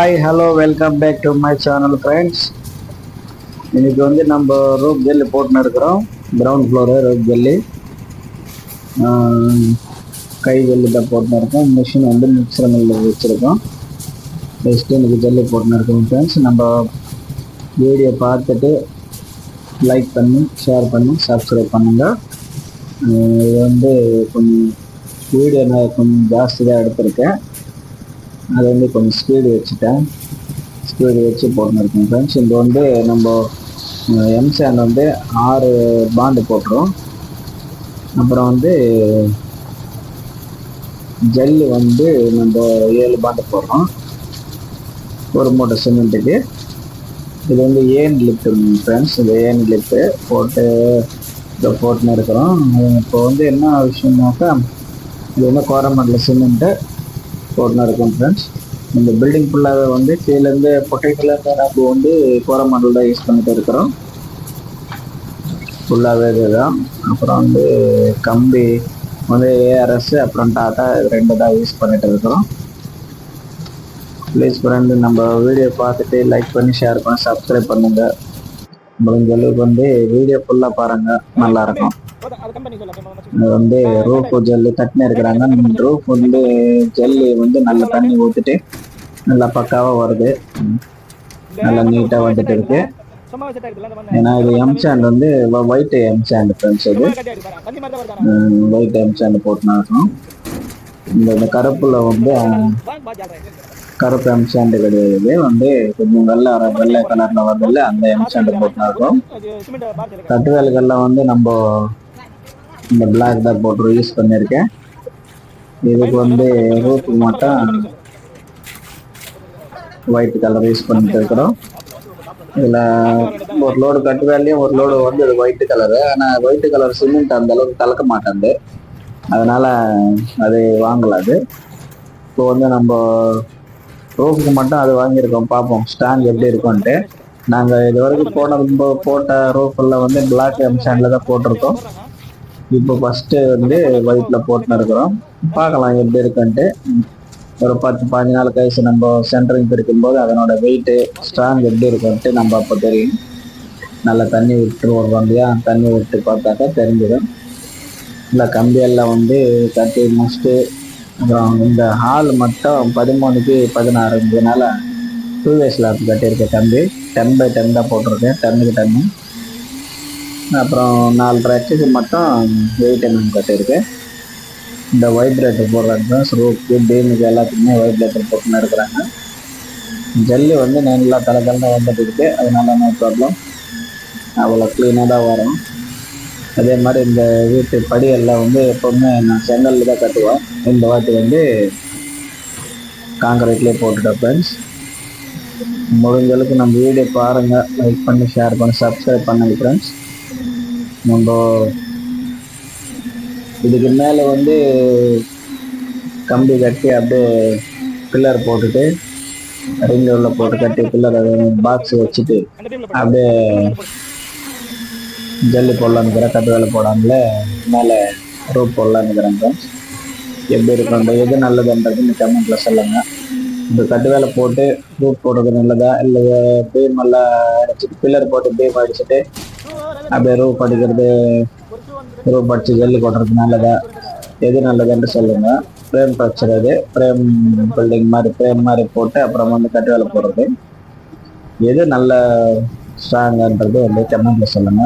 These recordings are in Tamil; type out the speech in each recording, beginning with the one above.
Hi hello welcome back to my channel friends இன்னைக்கு வந்து நம்ம ரோப் ஜெல்லி போட்டுன்னு இருக்கிறோம். கிரவுண்ட் ஃப்ளோரு ரோப் ஜெல்லி கை ஜெல்லி தான் போட்டுன்னு இருக்கோம். மிஷின் வந்து மிக்சர் மில்லில் வச்சுருக்கோம். ஃபஸ்ட்டு இன்றைக்கி ஜெல்லி போட்டுன்னு இருக்கோம் ஃப்ரெண்ட்ஸ் நம்ம வீடியோ பார்த்துட்டு லைக் பண்ணி ஷேர் பண்ணி சப்ஸ்கிரைப் பண்ணுங்கள் இது வந்து கொஞ்சம் வீடியோ நான் கொஞ்சம் ஜாஸ்தி தான் எடுத்திருக்கேன். அது வந்து கொஞ்சம் ஸ்பீடு வச்சுட்டேன். ஸ்பீடு வச்சு போட்டுருக்கேன் ஃப்ரெண்ட்ஸ் இது வந்து நம்ம எம்சாண்ட் வந்து ஆறு பாண்டு போட்டுரும். அப்புறம் வந்து ஜல்லு வந்து நம்ம ஏழு பாண்டு போடுறோம். ஒரு மூட்டை சிமெண்ட்டுக்கு இது வந்து ஏன் லிஃப்ட் ஃப்ரெண்ட்ஸ் இது ஏன் லிஃப்ட்டு போட்டு இதை போட்டுன்னு இருக்கிறோம். இப்போ வந்து என்ன விஷயம்னாக்கா இது வந்து கோரமண்டல சிமெண்ட்டு போட்டுன்னு இருக்கும் ஃப்ரெண்ட்ஸ் இந்த பில்டிங் ஃபுல்லாகவே வந்து கீழேருந்து பொட்டைக்குள்ளேருந்து நம்ம வந்து கோரமண்டல் தான் யூஸ் பண்ணிட்டு இருக்கிறோம். ஃபுல்லாகவே இதுதான். அப்புறம் வந்து கம்பி வந்து ஏஆர்எஸ் அப்புறம் டாட்டா இது ரெண்டு தான் யூஸ் பண்ணிட்டு இருக்கிறோம். ப்ளீஸ் ஃப்ரெண்டு நம்ம வீடியோ பார்த்துட்டு லைக் பண்ணி ஷேர் பண்ணி சப்ஸ்கிரைப் பண்ணுங்கள் முடிஞ்ச அளவுக்கு வந்து வீடியோ ஃபுல்லாக பாருங்க. நல்லா இருக்கும். வந்து ரூஃப் ஜல்லி தட்டினு இருக்கிறாங்க. ரூஃப் வந்து ஜல்லி வந்து நல்ல தண்ணி ஊற்றிட்டு நல்லா பக்காவாக வருது. நல்லா நீட்டாக வந்துட்டு இருக்கு. ஏன்னா இது எம் சாண்ட் வந்து ஒயிட் எம் சாண்ட் ஃப்ரெண்ட்ஸ் இது. ஒயிட் எம் சாண்ட் போட்டுனா இருக்கணும். இந்த இந்த கருப்புல வந்து கருப்பு எம்சாண்டு கிடையாது இது வந்து கொஞ்சம் வெள்ளை வெள்ளை கலர்ல வரதில்ல அந்த எம்சாண்டு சாண்ட் போட்டுனா வந்து நம்ம இந்த பிளாக் தான் போட்டு யூஸ் பண்ணியிருக்கேன். இதுக்கு வந்து ரூப்புக்கு மட்டும் ஒயிட் கலர் யூஸ் பண்ணிட்டு இருக்கிறோம். இதில் ஒரு லோடு கட்டு வேலையும் ஒரு லோடு வந்து இது ஒயிட் கலரு ஆனால் ஒயிட் கலர் சிமெண்ட் அந்த அளவுக்கு கலக்க மாட்டேன் அதனால அது வாங்கலாது இப்போ வந்து நம்ம ரூஃபுக்கு மட்டும் அது வாங்கியிருக்கோம். பார்ப்போம். ஸ்டாண்ட் எப்படி இருக்கும்ன்ட்டு நாங்கள் இது வரைக்கும் போன போட்ட ரூஃபில் வந்து பிளாக் எம் ஸ்டாண்டில் தான் போட்டிருக்கோம். இப்போ ஃபஸ்ட்டு வந்து ஒயிட்டில் போட்டுன்னு இருக்கிறோம். பார்க்கலாம் எப்படி இருக்குன்ட்டு. ஒரு பத்து பாஞ்சு நாள் கழிச்சு நம்ம சென்டரிங் பிரிக்கும்போது அதனோட வெயிட்டு ஸ்ட்ராங் எப்படி இருக்குன்ட்டு நம்ம அப்போ தெரியும். நல்லா தண்ணி விட்டு வருவோம் இல்லையா தண்ணி விட்டு பார்த்தாக்கா தெரிஞ்சிடும். இல்லை கம்பியெல்லாம் வந்து கட்டி முடிச்சுட்டு அப்புறம் இந்த ஹால் மட்டும் பதிமூணுக்கு பதினாறு இதனால டூ வே ஸ்லாப் கட்டியிருக்க தம்பி டென் பை டென் தான் போட்டிருக்கேன். டென்னுக்கு டென்னு அப்புறம் நாலரை அச்சுக்கு மட்டும் வெயிட் எம்எம் கட்டியிருக்கேன். இந்த வைப்ரேட்டர் போடுறாங்க ரூப்பு பீமுக்கு எல்லாத்துக்குமே வைப்ரேட்டர் போட்டுன்னு இருக்கிறாங்க. ஜல்லி வந்து நல்லா தலை தலை வந்துட்டு இருக்கு. அதனால நோ ப்ராப்ளம் அவ்வளோ க்ளீனாக தான் வரும். அதே மாதிரி இந்த வீட்டு படியெல்லாம் வந்து எப்போவுமே நான் செங்கல்ல தான் கட்டுவேன். இந்த வாட்டி வந்து காங்கிரீட்லேயே போட்டுட்டேன் ஃப்ரெண்ட்ஸ் முடிஞ்ச அளவுக்கு நம்ம வீடியோ பாருங்கள் லைக் பண்ணி ஷேர் பண்ணி சப்ஸ்கிரைப் பண்ணுங்க ஃப்ரெண்ட்ஸ் நம்ம இதுக்கு மேலே வந்து கம்பி கட்டி அப்படியே பில்லர் போட்டுட்டு ரிங் உள்ள போட்டு கட்டி பில்லர் பாக்ஸ் வச்சுட்டு அப்படியே ஜல்லு போடலான்னுக்கிறேன் கட்டு வேலை போடாமல மேலே ரோப் போடலான்னுக்கிறேன் ஃப்ரெண்ட்ஸ் எப்படி இருக்கணும் எது நல்லதுன்றது இந்த கமெண்ட்டில் சொல்லுங்கள் இந்த கட்டு வேலை போட்டு ரூப் போடுறது நல்லதா? இல்லை பீம் எல்லாம் அடிச்சுட்டு பில்லர் போட்டு பீம் அடிச்சுட்டு அப்படியே ரூப் அடிக்கிறது ரூப் அடிச்சு ஜல்லி போடுறது நல்லதா? எது நல்லதுன்னு சொல்லுங்க. ஃப்ரேம் ஸ்ட்ரக்சர் அது ஃப்ரேம் பில்டிங் மாதிரி ஃப்ரேம் மாதிரி போட்டு அப்புறம் வந்து கட்டு வேலை போடுறது. எது நல்ல ஸ்ட்ராங்கன்றது வந்து கமெண்ட்ல சொல்லுங்க.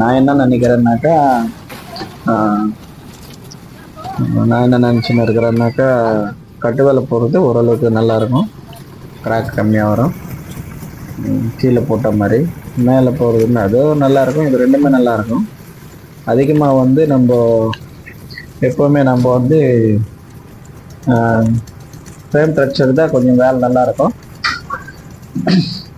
நான் என்ன நினைக்கிறேன்னாக்கா நான் என்ன நினச்சின்னு இருக்கிறேன்னாக்கா கட்டு வேலை போடுறது ஓரளவுக்கு நல்லாயிருக்கும். கிராக் கம்மியாக வரும். கீழே போட்ட மாதிரி. மேலே போகிறதுன்னு அதுவும் நல்லாயிருக்கும். இது ரெண்டுமே நல்லாயிருக்கும். அதிகமாக வந்து நம்ம எப்போவுமே நம்ம வந்து ஃப்ரேம் ஸ்ட்ரக்சர் தான் கொஞ்சம் வேலை நல்லாயிருக்கும்.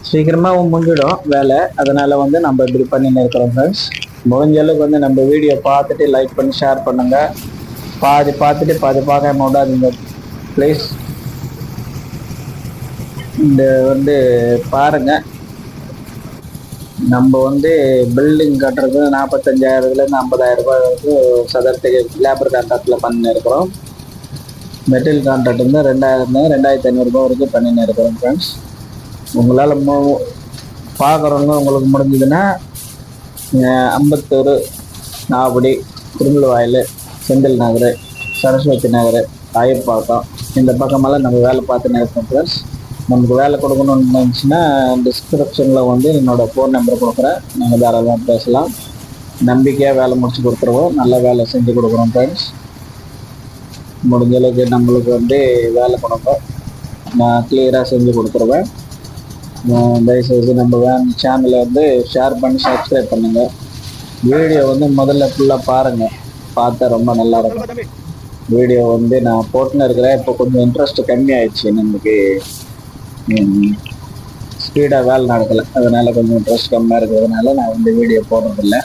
சீக்கிரமாக முடிஞ்சிடும் வேலை. அதனால் வந்து நம்ம இப்படி பண்ணின்னு இருக்கிறோம் ஃப்ரெண்ட்ஸ் முடிஞ்ச அளவுக்கு வந்து நம்ம வீடியோ பார்த்துட்டு லைக் பண்ணி ஷேர் பண்ணுங்கள் பாதி பார்த்துட்டு பாதி பார்க்காம விடாதீங்க ப்ளீஸ் இந்த வந்து பாருங்கள் நம்ம வந்து பில்டிங் கட்டுறது நாற்பத்தஞ்சாயிரத்துலேருந்து ஐம்பதாயிரம் ரூபாய் வரைக்கும் சதுரத்துக்கு லேபர் கான்ட்ராக்டில் பண்ணிருக்கிறோம் மெட்டீரியல் கான்ட்ராக்ட் வந்து ரெண்டாயிரம் ரெண்டாயிரத்தி ஐநூறுரூபா வரைக்கும் பண்ணின்னு இருக்கிறோம் ஃப்ரெண்ட்ஸ் உங்களால் மு பார்க்குறவங்க உங்களுக்கு முடிஞ்சதுன்னா அஹ், அம்பத்தூர் நாவடி திருமலவாயில் செந்தில் நகர் சரஸ்வதி நகர் ஆயப்பாக்கம் இந்த பக்கமெல்லாம் நம்ம வேலை பார்த்துன்னு இருக்கோம் ஃப்ரெண்ட்ஸ் நமக்கு வேலை கொடுக்கணும்னு நினச்சின்னா டிஸ்கிரிப்ஷனில் வந்து என்னோடய ஃபோன் நம்பர் கொடுக்குறேன். நீங்கள் தாராளமாக பேசலாம். நம்பிக்கையாக வேலை முடிச்சு கொடுத்துருவோம். நல்ல வேலை செஞ்சு கொடுக்குறோம் ஃப்ரெண்ட்ஸ் முடிஞ்சளவுக்கு நம்மளுக்கு வந்து வேலை கொடுப்போம் நான் கிளியராக செஞ்சு கொடுத்துருவேன். தயவுசெய்து நம்ம வேன் சேனலை வந்து ஷேர் பண்ணி சப்ஸ்கிரைப் பண்ணுங்கள் வீடியோ வந்து முதல்ல ஃபுல்லாக பாருங்கள் பார்த்தா ரொம்ப நல்லா இருக்கும். வீடியோ வந்து நான் போட்டுன்னு இருக்கிறேன். இப்போ கொஞ்சம் இன்ட்ரெஸ்ட் கம்மி ஆயிடுச்சு நமக்கு. ஸ்பீடாக வேலை நடக்கலை. அதனால கொஞ்சம் இன்ட்ரெஸ்ட் கம்மியாக இருக்கிறதுனால நான் வந்து வீடியோ போடுறதில்ல.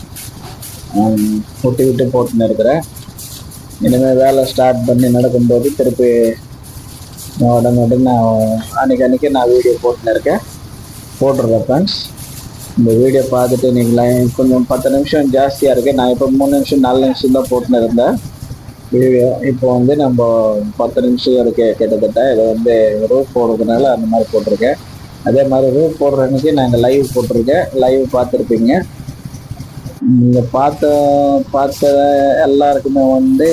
விட்டு விட்டு போட்டுன்னு இருக்கிறேன். இனிமேல் வேலை ஸ்டார்ட் பண்ணி நடக்கும்போது திருப்பி உடனே உடனே நான் அன்னைக்கு அன்னைக்கு நான் வீடியோ போட்டுன்னு இருக்கேன். போட்டுருக்கேன் ஃப்ரெண்ட்ஸ் இந்த வீடியோ பார்த்துட்டு நீங்கள் கொஞ்சம் பத்து நிமிஷம் ஜாஸ்தியாக இருக்குது நான் இப்போ மூணு நிமிஷம் நாலு நிமிஷம் தான் போட்டுன்னு இருந்தேன் வீடியோ இப்போ வந்து நம்ம பத்து நிமிஷம் இருக்கு. கிட்டத்தட்ட இதை வந்து ரூப் போடுறதுனால அந்த மாதிரி போட்டிருக்கேன். அதே மாதிரி ரூப் போடுற அன்றைக்கி நாங்கள் லைவ் போட்டிருக்கேன். லைவ் பார்த்துருப்பீங்க. நீங்கள் பார்த்த பார்த்த எல்லாருக்குமே வந்து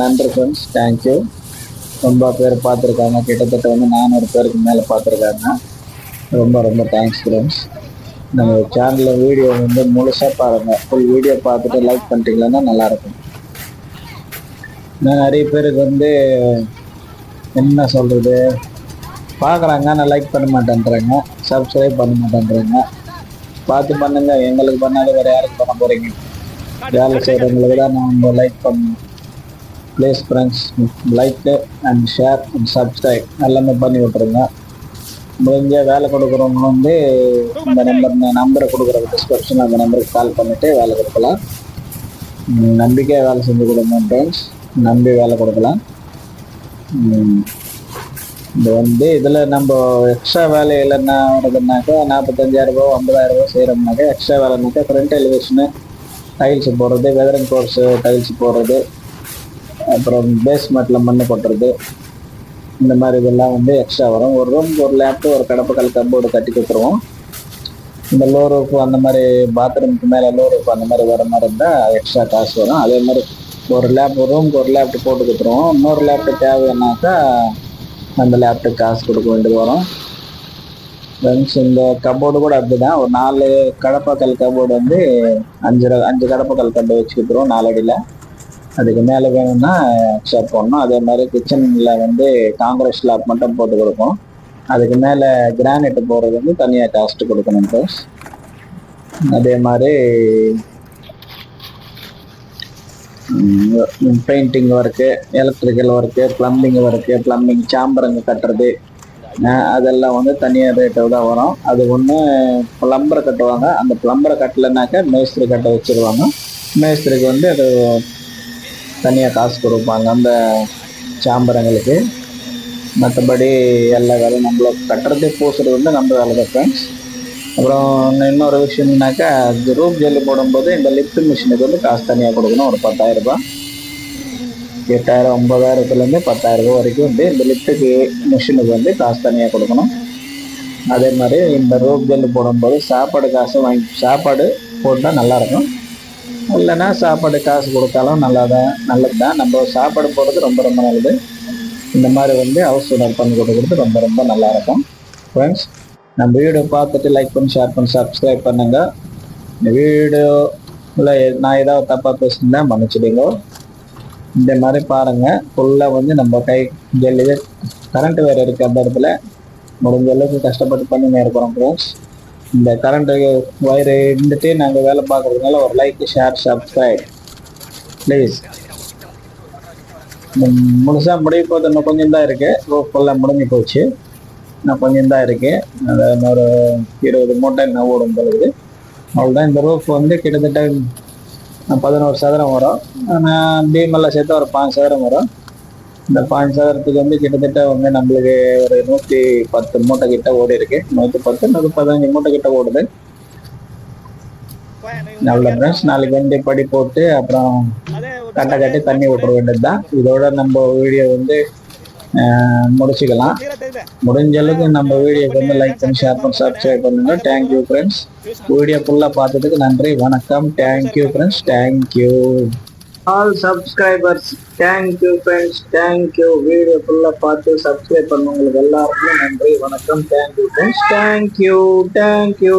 நன்றி ஃப்ரெண்ட்ஸ் தேங்க்யூ ரொம்ப பேர் பார்த்துருக்காங்க. கிட்டத்தட்ட வந்து நானூறு பேருக்கு மேலே பார்த்துருக்காங்க. ரொம்ப ரொம்ப தேங்க்ஸ் ஃப்ரெண்ட்ஸ் நம்ம சேனலில் வீடியோ வந்து முழுசாக பாருங்கள் ஃபுல் வீடியோ பார்த்துட்டு லைக் பண்ணிட்டீங்கன்னா நல்லாயிருக்கும். நான் நிறைய பேருக்கு வந்து என்ன சொல்கிறது பார்க்குறாங்க ஆனால் லைக் பண்ண மாட்டேன்றாங்க. சப்ஸ்கிரைப் பண்ண மாட்டேன்றாங்க. பார்த்து பண்ணுங்க. எங்களுக்கு பண்ணாலும் வேறு யாருக்கு பண்ண போகிறீங்க வேலை செய்கிறவங்களுக்கு தான் நம்ம லைக் பண்ணணும். Please friends like and share and subscribe எல்லாமே பண்ணி விட்ருங்க முடிஞ்ச வேலை கொடுக்குறவங்க வந்து இந்த நம்பர் நம்பரை கொடுக்குற டிஸ்கிரிப்ஷன் அந்த நம்பருக்கு கால் பண்ணிவிட்டு வேலை கொடுக்கலாம். நம்பிக்கையாக வேலை செஞ்சு கொடுங்க ஃப்ரெண்ட்ஸ் நம்பி வேலை கொடுக்கலாம். இது வந்து இதில் நம்ம எக்ஸ்ட்ரா வேலை இல்லைன்னா வருதுனாக்கா நாற்பத்தஞ்சாயிரரூபா ஐம்பதாயிரம் ரூபா செய்கிறோம்னாக்கா எக்ஸ்ட்ரா வேலைனாக்கா ஃப்ரண்ட் எலிவேஷனு டைல்ஸ் போடுறது வெதரிங் கோர்ஸு டைல்ஸ் போடுறது அப்புறம் பேஸ்மெண்ட்டில் மண் கொட்டுறது இந்த மாதிரி இதெல்லாம் வந்து எக்ஸ்ட்ரா வரும். ஒரு ரூம் ஒரு லேப்டாப் ஒரு கடப்பக்கல் கம்போர்டு கட்டி கொடுத்துருவோம். இந்த லோ ரூஃப் அந்த மாதிரி பாத்ரூமுக்கு மேலே லோ ரூஃப் அந்த மாதிரி வர மாதிரி இருந்தால் எக்ஸ்ட்ரா காசு வரும். அதே மாதிரி ஒரு லேப் ஒரு ரூமுக்கு ஒரு லேப்டாப் போட்டு கொடுத்துருவோம். இன்னொரு லேப்டாப் தேவைன்னாக்கா அந்த லேப்டாப் காசு கொடுக்க வேண்டியது வரும். ஃப்ரெண்ட்ஸ் இந்த கபோர்டு கூட அப்படிதான். ஒரு நாலு கடப்பாக்கல் கபோர்டு வந்து அஞ்சு அஞ்சு கடப்பாக்கல் கண்டு வச்சுக்கிட்டுருவோம் நாலடியில் அதுக்கு மேலே வேணும்னா எக்ஸ்ட்ரா போடணும். அதே மாதிரி கிச்சனில் வந்து காங்கிரஸ் ஸ்லாப் மட்டும் போட்டு கொடுப்போம். அதுக்கு மேலே கிரானைட் போடுறது வந்து தனியாக காஸ்ட் கொடுக்கணும் ப்ளஸ் அதே மாதிரி painting work electrical work plumbing work plumbing சாம்பரங்க கட்டுறது அதெல்லாம் வந்து தனியாக ரேட்டு தான் வரும். அது ஒன்று ப்ளம்பரை கட்டுவாங்க. அந்த ப்ளம்பரை கட்டலைனாக்கா மேஸ்திரி கட்ட வச்சுருவாங்க. மேஸ்திரிக்கு வந்து அது தனியாக காசு கொடுப்பாங்க அந்த சாம்பரங்களுக்கு. மற்றபடி எல்லா வேலையும் நம்மள கட்டுறது பூசுறது வந்து நம்ம வேலை தான் ஃப்ரெண்ட்ஸ் அப்புறம் இன்னொரு விஷயம்னாக்கா ரூப் ஜெல்லி போடும்போது இந்த லிஃப்ட் மிஷினுக்கு வந்து காசு தனியாக கொடுக்கணும் ஒரு பத்தாயிரரூபா எட்டாயிரம் ஒம்பதாயிரத்துலேருந்து பத்தாயிரம் வரைக்கும் வந்து இந்த லிஃப்ட்டுக்கு மிஷினுக்கு வந்து காசு தனியாக கொடுக்கணும். அதே மாதிரி இந்த ரூப் ஜெல்லு போடும்போது சாப்பாடு காசு வாங்கி சாப்பாடு போட்டால் நல்லாயிருக்கும் இல்லைன்னா சாப்பாடு காசு கொடுத்தாலும் நல்லா தான் நல்லது தான் நம்ம சாப்பாடு போடுறது ரொம்ப ரொம்ப நல்லது. இந்த மாதிரி வந்து ஹவுஸ் ஓனர் பண்ணி கொடுக்குறது ரொம்ப ரொம்ப நல்லா இருக்கும். ஃப்ரெண்ட்ஸ் நம்ம வீடியோ பார்த்துட்டு லைக் பண்ணி ஷேர் பண்ணி சப்ஸ்கிரைப் பண்ணுங்க. இந்த வீடியோவில் நான் ஏதாவது தப்பாக பேசியிருந்தேன் மன்னிச்சிடுங்க. இந்த மாதிரி பாருங்கள் ஃபுல்லாக வந்து நம்ம கை ஜெல்லி கரண்ட் வேறு இருக்குது அந்த இடத்துல முடிஞ்ச அளவுக்கு கஷ்டப்பட்டு பண்ணின்னு இருக்கிறோம் ஃப்ரெண்ட்ஸ் இந்த கரண்ட் ஒயர் இருந்துட்டு நாங்கள் வேலை பார்க்குறதுனால ஒரு லைக் ஷேர் சப்ஸ்கிரைப் ப்ளீஸ் முழுசாக முடிய போது இன்னும் கொஞ்சம் தான் இருக்குது ரூப் ஃபுல்லாக முடிஞ்சு போச்சு. இன்னும் கொஞ்சம் தான் இருக்குது அது இன்னொரு இருபது மூட்டை இன்னும் ஓடும் பொழுது. அவ்வளோதான் இந்த ரூஃப் வந்து கிட்டத்தட்ட பதினோரு சதுரம் வரும். ஆனால் பீமெல்லாம் சேர்த்து ஒரு பாஞ்சு சதுரம் வரும். இந்த பாஞ்சு சதுரத்துக்கு வந்து கிட்டத்தட்ட வந்து நம்மளுக்கு ஒரு நூற்றி பத்து மூட்டை கிட்ட ஓடி இருக்கு. நூற்றி பத்து நூற்றி பதினஞ்சு மூட்டை கிட்ட ஓடுது. நல்ல ஃப்ரெண்ட்ஸ் நாளைக்கு வந்து படி போட்டு அப்புறம் கட்டை கட்டி தண்ணி விட்டுற வேண்டியது தான் இதோட நம்ம வீடியோ வந்து முடிச்சுக்கலாம். முடிஞ்ச அளவுக்கு நம்ம வீடியோக்கு வந்து லைக் பண்ணி ஷேர் பண்ணி சப்ஸ்கிரைப் பண்ணுங்க. தேங்க்யூ ஃப்ரெண்ட்ஸ் வீடியோ ஃபுல்லாக பார்த்ததுக்கு நன்றி. வணக்கம். Thank you friends thank you all subscribers thank you friends thank you video ஃபுல்லாக பார்த்து சப்ஸ்கிரைப் பண்ணவங்களுக்கு எல்லாருக்குமே நன்றி. வணக்கம். Thank you friends thank you thank you